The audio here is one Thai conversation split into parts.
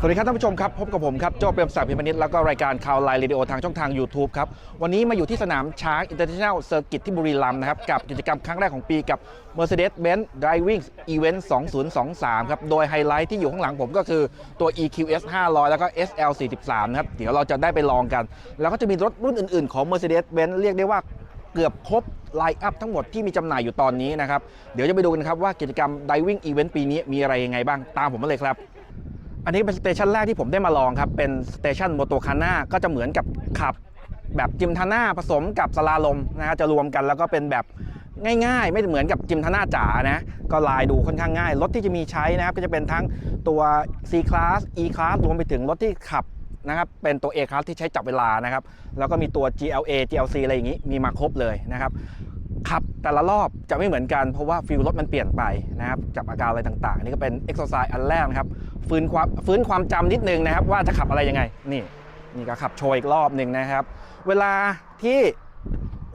สวัสดีครับท่านผู้ชมครับพบกับผมครับโจ้เปรมศักดิ์พิมพนิตแล้วก็รายการข่าวไลน์เรดิโอทางช่องทาง YouTube ครับ วันนี้มาอยู่ที่สนามช้างอินเตอร์เนชั่นแนลเซอร์กิตที่บุรีรัมย์นะครับ กับกิจกรรมครั้งแรกของปีกับ Mercedes-Benz Driving Event 2023 ครับ โดยไฮไลท์ที่อยู่ข้างหลังผมก็คือตัว EQS 500 แล้วก็ SL 43นะครับเดี๋ยวเราจะได้ไปลองกัน แล้วก็จะมีรถรุ่นอื่นๆของ Mercedes-Benz เรียกได้ว่าเกือบครบไลน์อัพทั้งหมดที่มีจำหน่ายอยู่ตอนนี้นะครับเดี๋ยวจะไปดูกันครับว่ากิจกรรม Driving Event ปีนี้มีอะไรยังไงบ้างตามผมมาเลยครับ อันนี้เป็นสเตชันแรกที่ผมได้มาลองครับ เป็นสเตชันโมโตคาน่าก็จะเหมือนกับขับแบบจิมทาน่าผสมกับสลาลมนะฮะจะรวมกันแล้วก็เป็นแบบง่ายๆ ไม่เหมือนกับจิมทาน่าจ๋านะก็ลายดูค่อนข้างง่าย รถที่จะมีใช้นะครับก็จะเป็นทั้งตัว C Class E Class รวมไปถึงรถที่ขับนะครับเป็นตัว A Class ที่ใช้จับเวลานะครับแล้วก็มีตัว GLA GLC อะไรอย่างนี้มีมาครบเลยนะครับขับแต่ละรอบจะไม่เหมือนกันเพราะว่าฟิลรถมันเปลี่ยนไปนะครับจับอาการอะไรต่างๆ นี่ก็เป็นเอ็กซ์ไซส์อันแรกนะครับ ฟื้นความฟื้นความจำนิดนึงนะครับ ว่าจะขับอะไรยังไง นี่นี่ก็ขับโชว์อีกรอบหนึ่งนะครับ เวลาที่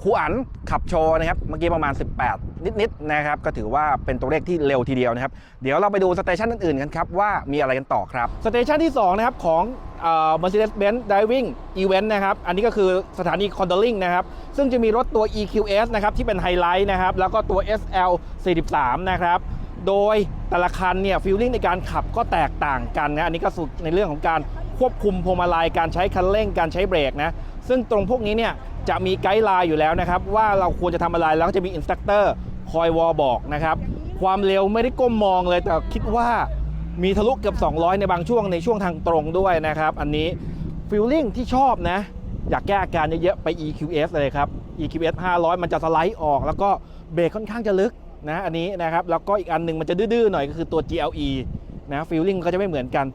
ครูอันขับโชว์นะครับเมื่อกี้ประมาณ 18 นิดๆนะครับ ก็ถือว่าเป็นตัวเลขที่เร็วทีเดียวนะครับ เดี๋ยวเราไปดูสเตชันอื่นๆกันครับ ว่ามีอะไรกันต่อครับสเตชันที่ 2 นะครับ ของเอ่อ Mercedes-Benz Driving Event นะครับ อันนี้ก็คือสถานี Condoling นะครับ ซึ่งจะมีรถตัว EQS นะครับ ที่เป็นไฮไลท์นะครับ แล้วก็ตัว SL 43 นะครับ โดยแต่ละคันเนี่ยฟีลลิ่งในการขับก็แตกต่างกันนะอันนี้ก็สุดในเรื่องของการควบคุมพวงมาลัยการใช้คันเร่งการใช้เบรกนะซึ่งตรงพวกนี้เนี่ยจะมีไกด์ไลน์อยู่แล้วนะครับว่าเราควรจะทำอะไรแล้วก็จะมีอินสตัคเตอร์คอยวอบอกนะครับความเร็วไม่ได้ก้มมองเลยแต่คิดว่ามีทะลุเกือบ 200 ในบางช่วงในช่วงทางตรงด้วยนะครับ อันนี้ฟีลลิ่งที่ชอบนะ อยากแก้อาการเยอะๆไป EQS เลยครับ EQS 500 มันจะสไลด์ออก แล้วก็เบรกค่อนข้างจะลึก นะอันนี้นะครับแล้วก็อีกอันหนึ่งมันจะดื้อๆหน่อยก็คือตัว GLE นะฟีลลิ่งก็จะไม่เหมือนกัน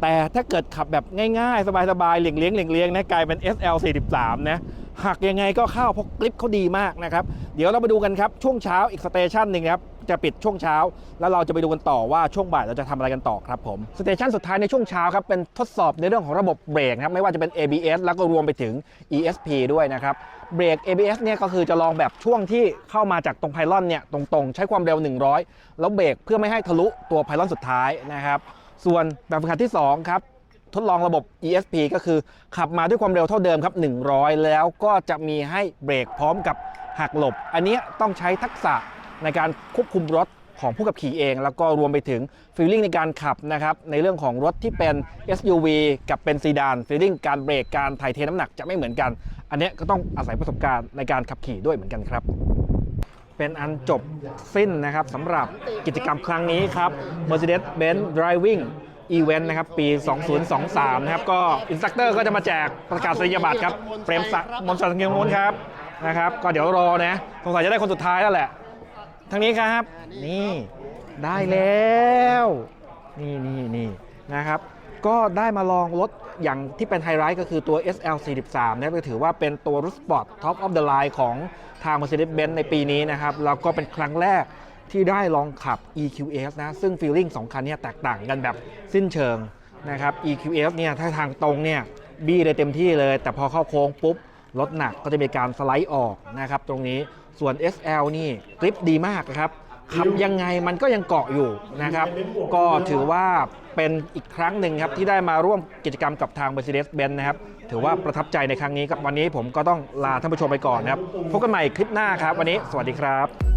แต่ถ้าเกิดขับแบบง่ายๆ สบายๆ เหลี่ยงๆเหลี่ยงๆนะกลายเป็น SL 43นะหักยังไงก็เข้าเพราะกริปเขาดีมากนะครับ เดี๋ยวเราไปดูกันครับ ช่วงเช้าอีกสเตชันหนึ่งครับ จะปิดช่วงเช้า แล้วเราจะไปดูกันต่อว่าช่วงบ่ายเราจะทำอะไรกันต่อครับผมสเตชันสุดท้ายในช่วงเช้าครับ เป็นทดสอบในเรื่องของระบบเบรกครับ ไม่ว่าจะเป็น ABS แล้วก็รวมไปถึง ESP ด้วยนะครับเบรก ABS เนี่ยก็คือจะลองแบบช่วงที่เข้ามาจากตรงไพลอนเนี่ยตรงๆ ใช้ความเร็ว 100 แล้วเบรกเพื่อไม่ให้ทะลุตัวไพลอนสุดท้ายนะครับ ส่วนแบบฝึกหัดที่สองครับ ทดลองระบบ ESP ก็คือขับมาด้วยความเร็วเท่าเดิมครับ 100 แล้วก็จะมีให้เบรกพร้อมกับหักหลบ อันนี้ต้องใช้ทักษะในการควบคุมรถของผู้ขับขี่เอง แล้วก็รวมไปถึงฟีลลิ่งในการขับนะครับ ในเรื่องของรถที่เป็น SUV กับเป็นซีดานฟีลลิ่งการเบรกการถ่ายเทน้ำหนักจะไม่เหมือนกัน อันนี้ก็ต้องอาศัยประสบการณ์ในการขับขี่ด้วยเหมือนกันครับ เป็นอันจบสิ้นนะครับสำหรับกิจกรรมครั้งนี้ครับ Mercedes-Benz Driving Event นะครับ ปี 2023 นะครับ ก็อินสตัคเตอร์ก็จะมาแจกประกาศนียบัตรครับเฟรมศักดิ์มนต์สันเกียงมูลครับนะครับ ก็เดี๋ยวรอนะสงสัยจะได้คนสุดท้ายแล้วแหละทางนี้ครับ นี่ได้แล้ว นี่นี่นี่นะครับ ก็ได้มาลองรถอย่างที่เป็นไฮไลท์ก็คือตัว SL 43 นะก็ถือว่าเป็นตัวรถสปอร์ตท็อปออฟเดอะไลน์ของทาง Mercedes-Benz ในปีนี้นะครับ แล้วก็เป็นครั้งแรกที่ได้ลองขับ EQS นะ ซึ่งฟีลลิ่งสองคันนี้แตกต่างกันแบบสิ้นเชิงนะครับ EQS เนี่ยถ้าทางตรงเนี่ยบี้ได้เต็มที่เลย แต่พอเข้าโค้งปุ๊บรถหนักก็จะมีการสไลด์ออกนะครับตรงนี้ส่วน SL นี่กริปดีมากนะครับ ขับยังไงมันก็ยังเกาะอยู่นะครับ ก็ถือว่าเป็นอีกครั้งหนึ่งครับ ที่ได้มาร่วมกิจกรรมกับทาง Mercedes-Benz นะครับ ถือว่าประทับใจในครั้งนี้ครับวันนี้ผมก็ต้องลาท่านผู้ชมไปก่อนนะครับ พบกันใหม่คลิปหน้าครับ วันนี้สวัสดีครับ